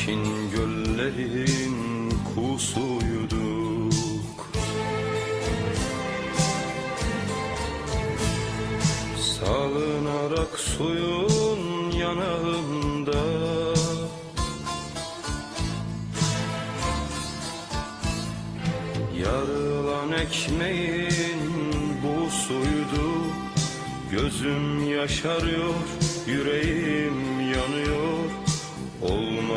Sakin göllerin kusuyduk. Salınarak suyun yanağında. Yarılan ekmeğin bu suydu. Gözüm yaşarıyor, yüreğim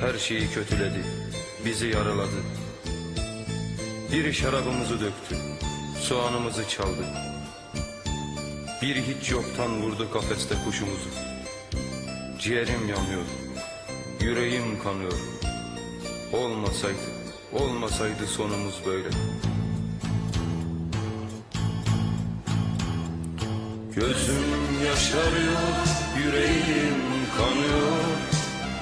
Her şeyi kötüledi, bizi yaraladı. Biri şarabımızı döktü, soğanımızı çaldı. Biri hiç yoktan vurdu kafeste kuşumuzu. Ciğerim yanıyor, yüreğim kanıyor. Olmasaydı, olmasaydı sonumuz böyle. Gözüm yaşarıyor, yüreğim kanıyor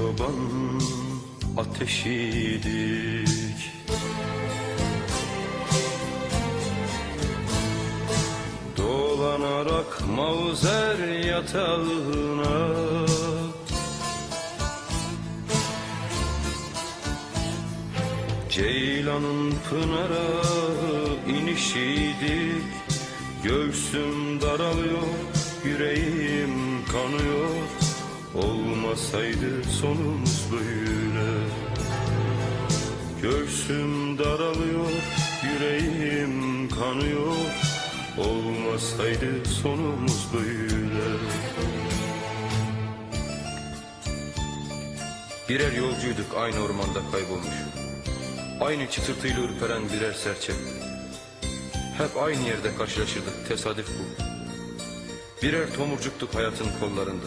çoban ateşiydik. Dolanarak mavzer yatağına. Ceylanın pınara inişiydik. Göğsüm daralıyor, yüreğim kanıyor Olmasaydı sonumuz böyle. Göğsüm daralıyor, yüreğim kanıyor. Olmasaydı sonumuz böyle. Birer yolcuyduk aynı ormanda kaybolmuş Aynı çıtırtıyla ürperen birer serçe. Hep aynı yerde karşılaşırdık tesadüf bu. Birer tomurcuktuk hayatın kollarında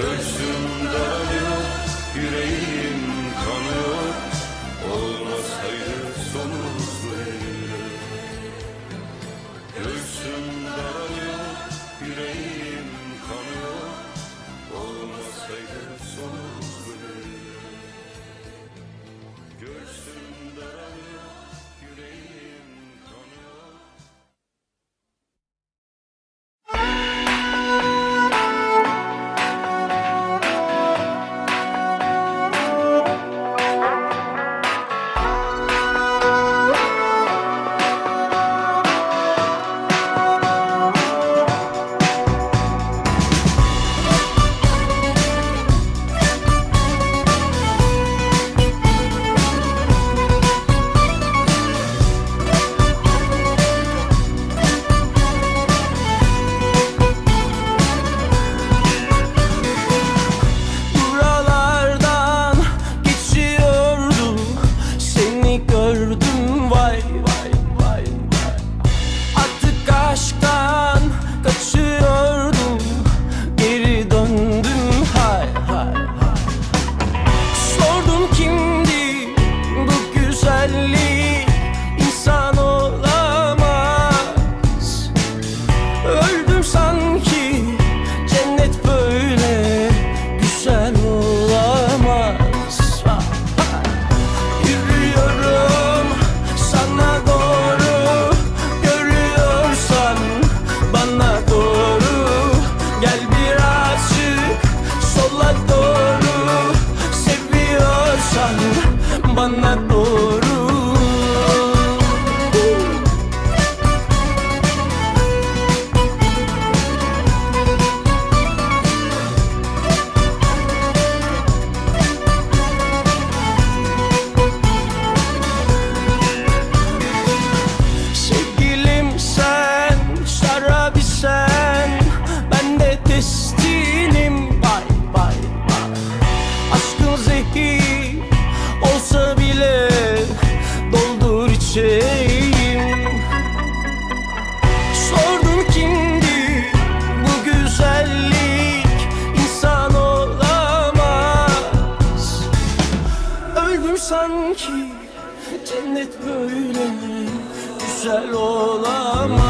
Göğsüm şeyim. Sordum kimdi bu güzellik? İnsan olamaz. Öldüm sanki cennet böyle güzel olamaz.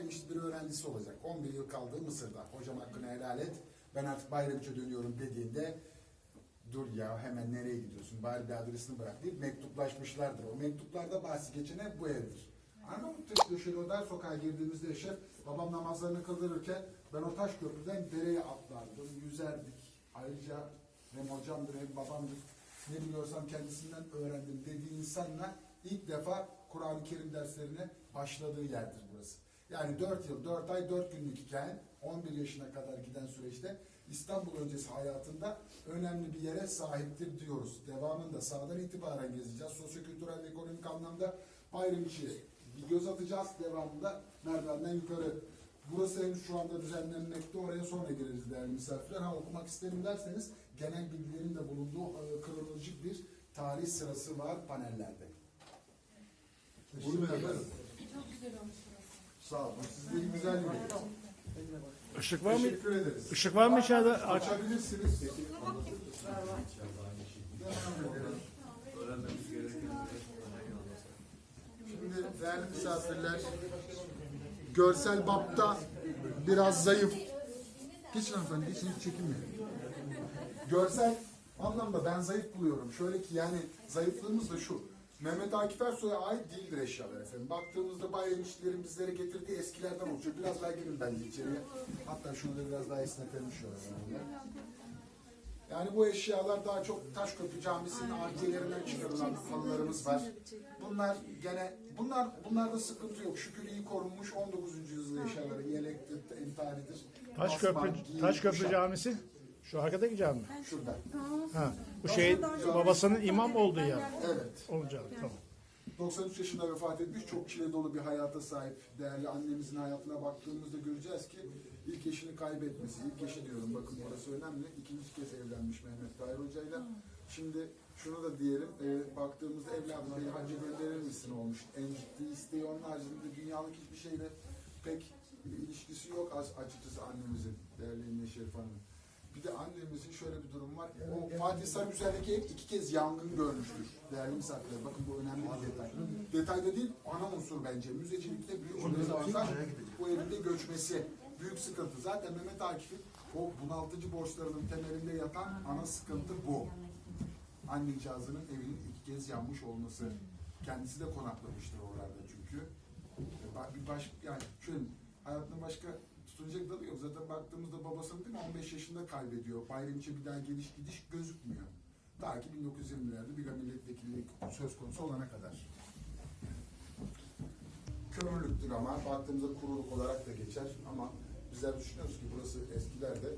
Bayramişli bir öğrencisi olacak. 11 yıl kaldığı Mısır'da. Hocam hakkını helal et. Ben artık Bayramiş'e dönüyorum dediğinde dur ya hemen nereye gidiyorsun? Bari bir adresini bırak deyip mektuplaşmışlardır. O mektuplarda bahsi geçen hep bu evdir. O dar sokağa girdiğimizde Eşref babam namazlarını kıldırırken ben o taş köprüden dereye atlardım, yüzerdik. Ayrıca hem hocamdır hem babamdır. Ne biliyorsam kendisinden öğrendim dediği insanla ilk defa Kur'an-ı Kerim derslerine başladığı yerdir burası. Yani 4 yıl, 4 ay, 4 günlük hikayen 11 yaşına kadar giden süreçte İstanbul öncesi hayatında önemli bir yere sahiptir diyoruz. Devamında sağdan itibaren gezeceğiz. Sosyokültürel ve ekonomik anlamda Bayramçı'ya bir göz atacağız. Devamında merdivenden yukarı. Burası henüz şu anda düzenlenmekte. Oraya sonra gireriz değerli misafirler. Ha okumak isterim derseniz genel bilgilerin de bulunduğu e, kronolojik bir tarih sırası var panellerde. Efendim. Çok güzel olmuş. Sağ olun. Siz de güzel bir Işık var mı? Teşekkür ederiz. Işık var mı içeride? Aç. Açabilirsiniz. Şimdi değerli misafirler, görsel bapta biraz zayıf. Geçin hanımefendi, geçin hiç çekinmeyin. Görsel anlamda ben zayıf buluyorum. Şöyle ki yani zayıflığımız da şu. Mehmet Akif Ersoy'a ait değildir eşyalar efendim. Baktığımızda bayram işçilerin bizlere getirdiği eskilerden oluşuyor. Biraz daha girin bence içeriye. Hatta şunu da biraz daha esnetelim şöyle. Yani. Bu eşyalar daha çok Taşköprü Camisi'nin arkelerinden çıkarılan halılarımız var. Bunlar gene bunlar bunlarda sıkıntı yok. Şükür iyi korunmuş 19. yüzyıl eşyaları. Yelektir, entaridir. Taşköprü, Taşköprü. Camisi. Şu arkadaki cami. Şurada. Ha. Bu şey babasının imam olduğu yer. Evet. O cami. Tamam. 93 yaşında vefat etmiş. Çok çile dolu bir hayata sahip. Değerli annemizin hayatına baktığımızda göreceğiz ki ilk eşini kaybetmesi. İlk eşi diyorum bakın burası önemli. İkinci kez evlenmiş Mehmet Tahir Hoca'yla. Şimdi şunu da diyelim. e, baktığımızda evladım beni hacca gönderir misin olmuş. En ciddi isteği onun haricinde dünyalık hiçbir şeyle pek ilişkisi yok as- açıkçası annemizin. Değerli Emine Şerif Hanım. Bir de annemizin şöyle bir durum var. O Fatih Sarı üzerindeki ev iki kez yangın görmüştür. Değerli misafirler. Bakın bu önemli bir detay. Detayda değil, ana unsur bence. Müzecilikte büyük bir dezavantaj. Bu evin de göçmesi. Büyük sıkıntı. Zaten Mehmet Akif'in o bunaltıcı borçlarının temelinde yatan ana sıkıntı bu. Annencağızının evinin iki kez yanmış olması. Kendisi de konaklamıştır oralarda çünkü. Ba- Bir baş, yani şöyle hayatında başka tutunacak dalı yok. Zaten baktığımızda babasını değil mi 15 yaşında kaybediyor. Bayramçı bir daha geliş gidiş gözükmüyor. Ta ki 1920'lerde bir milletvekilliği söz konusu olana kadar. Kömürlüktür ama baktığımızda kuruluk olarak da geçer ama bizler düşünüyoruz ki burası eskilerde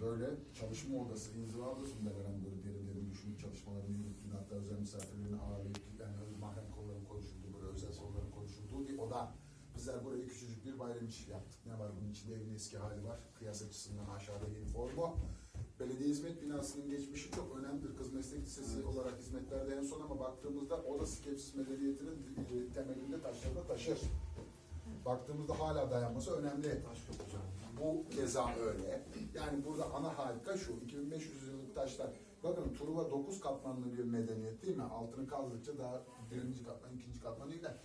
böyle çalışma odası, inziva odasında veren böyle derin derin düşünüp çalışmalarını yürüttüğünü hatta özel misafirlerini ağırlayıp yani mahrem konuların konuşulduğu, böyle özel soruların konuşulduğu bir oda. Bizler buraya küçücük bir bayram işi yaptık. Ne var bunun içinde evin eski hali var. Kıyas açısından aşağıda yeni formu. Belediye hizmet binasının geçmişi çok önemlidir. Kız Meslek Lisesi olarak hizmetlerde en son ama baktığımızda o da skepsis medeniyetinin e, temelinde taşlarını taşır. Baktığımızda hala dayanması önemli. Bu keza öyle. Yani burada ana harika şu. 2500 yıllık taşlar. Bakın Truva 9 katmanlı bir medeniyet değil mi? Altını kazdıkça daha birinci katman, ikinci katman değil de.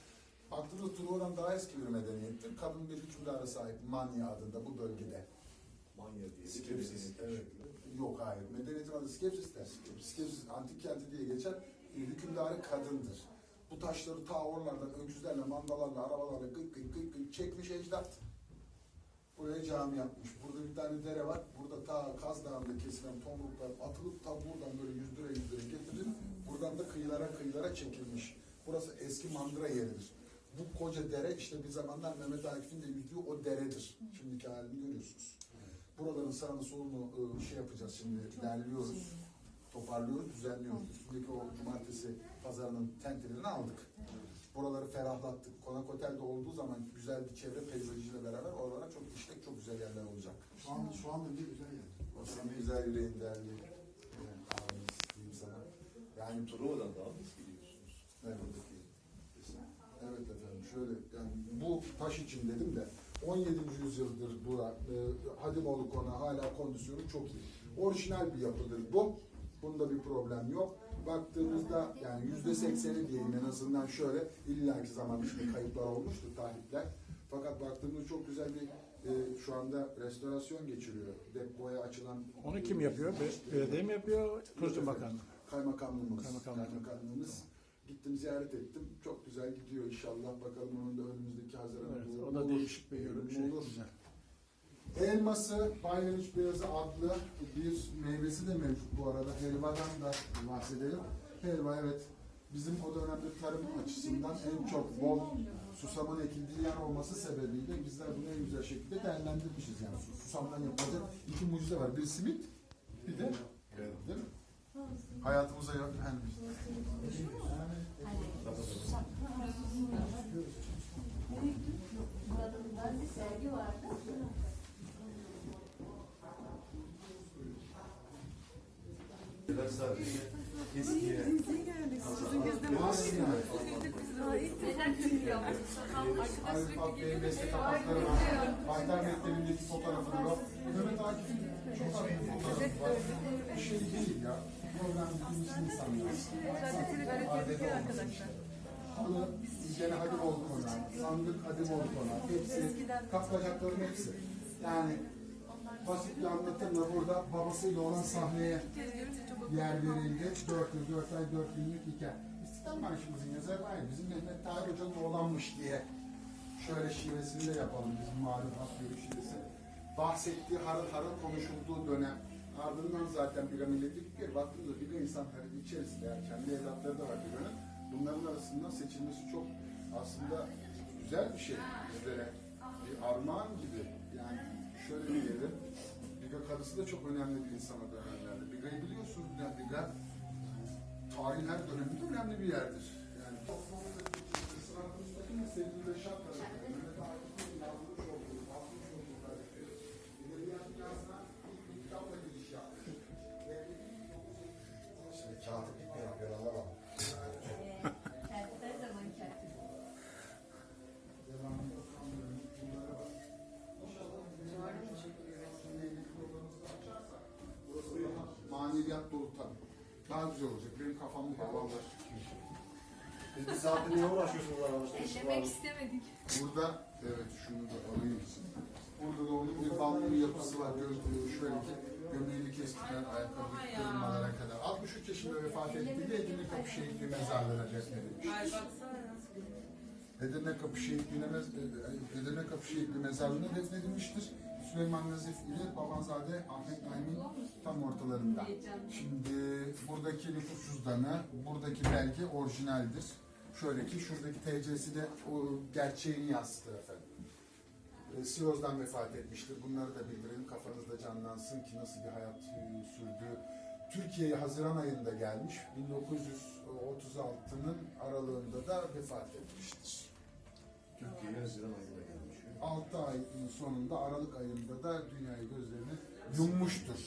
Baktığımızda Truva'dan daha eski bir medeniyettir. Kadın bir hükümdara sahip Manya adında bu bölgede. Manya diye. Skepsis, evet. Yok hayır. Medeniyetin adı Skepsis de. Skepsis antik kenti diye geçer. Hükümdarı kadındır. Bu taşları ta oralardan öküzlerle, mandalarla, arabalarla gıy gıy gıy gıy çekmiş ecdat. Buraya cami yapmış. Burada bir tane dere var. Burada ta Kaz Dağı'nda kesilen tomruklar atılıp ta buradan böyle yüzdüre yüzdüre getirilip buradan da kıyılara kıyılara çekilmiş. Burası eski mandıra yeridir. Bu koca dere işte bir zamanlar Mehmet Akif'in de yüzdüğü o deredir. Şimdiki halini görüyorsunuz. Buraların sağını solunu e, şey yapacağız şimdi derliyoruz. Toparlıyoruz, düzenliyoruz. Üstündeki o cumartesi pazarının tentilini aldık. Buraları ferahlattık. Konak Otel'de olduğu zaman güzel bir çevre peyzajıyla beraber oralara çok işlek, çok güzel yerler olacak. Şu an şu anda bir güzel yer. Orası bir güzel yüreğin değerli e, abimiz diyeyim sana. Yani Truva'dan daha mı eski gidiyorsunuz? Evet. Şöyle yani bu taş için dedim de 17. yüzyıldır bu e, Hadimoğlu konağı hala kondisyonu çok iyi. Orijinal bir yapıdır bu. Bunda bir problem yok. Baktığımızda yani yüzde sekseni diyeyim en azından şöyle illaki zaman içinde kayıplar olmuştur tahripler. Fakat baktığımız çok güzel bir e, şu anda restorasyon geçiriyor. Depoya açılan Onu kim yapıyor? Be- Belediye mi yapıyor? Turizm Bakanlığı. Kaymakamlığımız. Kaymakamlık. Kaymakamlığımız. Gittim ziyaret ettim. Çok güzel gidiyor inşallah. Bakalım onun da önümüzdeki Haziran'a Evet, doğru o da olur. değişik bir yorum. Şey, olur. güzel. Elması, Bayramiç Beyazı adlı bir meyvesi de mevcut bu arada. Helvadan da bahsedelim. Helva evet bizim o dönemde tarım açısından en çok bol susamın ekildiği yer olması sebebiyle bizler bunu en güzel şekilde değerlendirmişiz. Yani sus- susamdan yapılacak iki mucize var. Bir simit, bir de değil mi? Hayatımıza yok. Yani Buradan bir sergi vardı. Sadece eskiye var. Baytar Mektebi'ndeki fotoğrafı var. Mehmet Akif'in çok az bir fotoğrafı var. Bir şey değil ya. Program bilmiş insanlar. Adeti olmuş. Halı, gene hadi oldu ona. Sandık hadi oldu ona. Hepsi, kapkacakların hepsi. Yani basit bir anlatımla burada babasıyla olan sahneye yer verildi. Dört yıl, dört ay, dört günlük hikaye. İstiklal Marşımızın yazarı var ya, bizim Mehmet Tahir Hoca'nın oğlanmış diye şöyle şivesini de yapalım bizim malum Asgari şivesi. Bahsettiği harıl harıl konuşulduğu dönem. Ardından zaten bir milletik bir baktığımızda bir insanların içerisinde yani kendi evlatları da var bir dönem. Bunların arasından seçilmesi çok aslında güzel bir şey bizlere. Bir armağan gibi. Yani şöyle diyelim. Biga karısı da çok önemli bir insan o dönemlerde. Biga'yı biliyorsunuz. Yani Biga tarihin her döneminde önemli bir yerdir. Yani Sırat Daha güzel olacak. Benim var. Siz bir saatte niye uğraşıyorsunuz arkadaşlar? Eşlemek istemedik. Burada evet şunu da alayım. Burada da onun bir bir yapısı var. Göz, şöyle ki gömleğini kestiler ayakkabı kırılmalara kadar. 63 yaşında vefat ettiğinde Edirne Kapı Şehitliği mezarlığına defnedilmiş. Ay baksana nasıl Edirne Kapı Şehitliğine mez- e, Edirne Kapı Şehitliği mezarlığına defnedilmiştir. Süleyman Nazif ile Babanzade Ahmet Naim'in tam ortalarında. Şimdi buradaki nüfus cüzdanı, buradaki belge orijinaldir. Şöyle ki şuradaki TC'si de o gerçeğini yansıtır efendim. E, Siroz'dan vefat etmiştir. Bunları da bildirelim. Kafanızda canlansın ki nasıl bir hayat e, sürdü. Türkiye'ye Haziran ayında gelmiş. 1936'nın aralığında da vefat etmiştir. Türkiye'ye Haziran ayında gelmiş. 6 ayın sonunda Aralık ayında da dünyayı gözlerini yummuştur.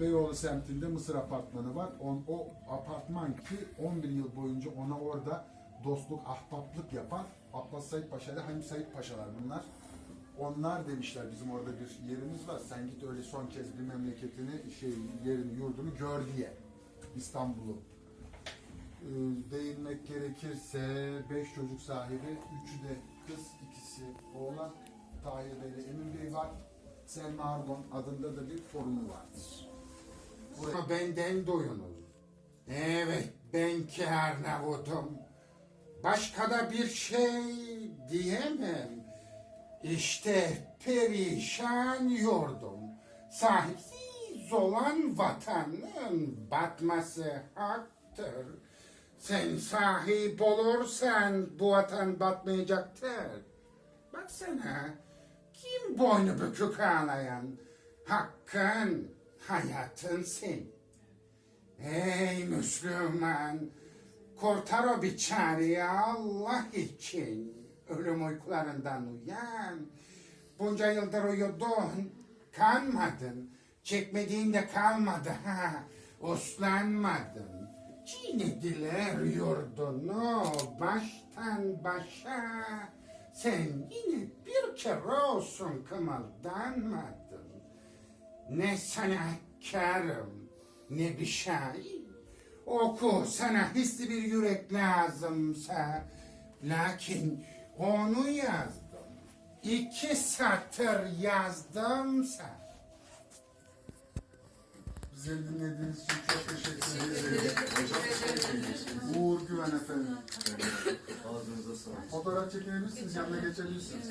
Beyoğlu semtinde Mısır apartmanı var. On, o apartman ki 11 yıl boyunca ona orada dostluk, ahbaplık yapan Abbas Said Paşa ile Hamit Said Paşalar bunlar. Onlar demişler bizim orada bir yerimiz var. Sen git öyle son kez bir memleketini, şey yerini, yurdunu gör diye. İstanbul'u. Ee, değinmek gerekirse beş çocuk sahibi, üçü de kız, ikisi oğlan. Tahir Bey ile Emin Bey var. Selma Ardon adında da bir torunu vardır. Ama benden doyunuz. Evet, ben ki Arnavut'um. Başka da bir şey diyemem. İşte perişan yurdum. Sahipsiz olan vatanın batması haktır. Sen sahip olursan bu vatan batmayacaktır. Baksana, kim boynu bükük ağlayan? Hakkın, hayatın sen. Ey Müslüman, kurtar o biçareyi Allah için. Ölüm uykularından uyan. Bunca yıldır uyudun, kanmadın. Çekmediğin de kalmadı ha. Uslanmadın. Çiğnediler yurdunu baştan başa. Sen yine bir kere olsun kımıldanmadın. Ne sanatkarım, ne bir şair. Oku sana hisli bir yürek lazımsa. Lakin Onu yazdım. İki satır yazdımsa. Bizi dinlediğiniz için çok teşekkür ederiz. Uğur Güven efendim. Ağzınıza sağlık. Fotoğraf çekinebilirsiniz, yanına geçebilirsiniz.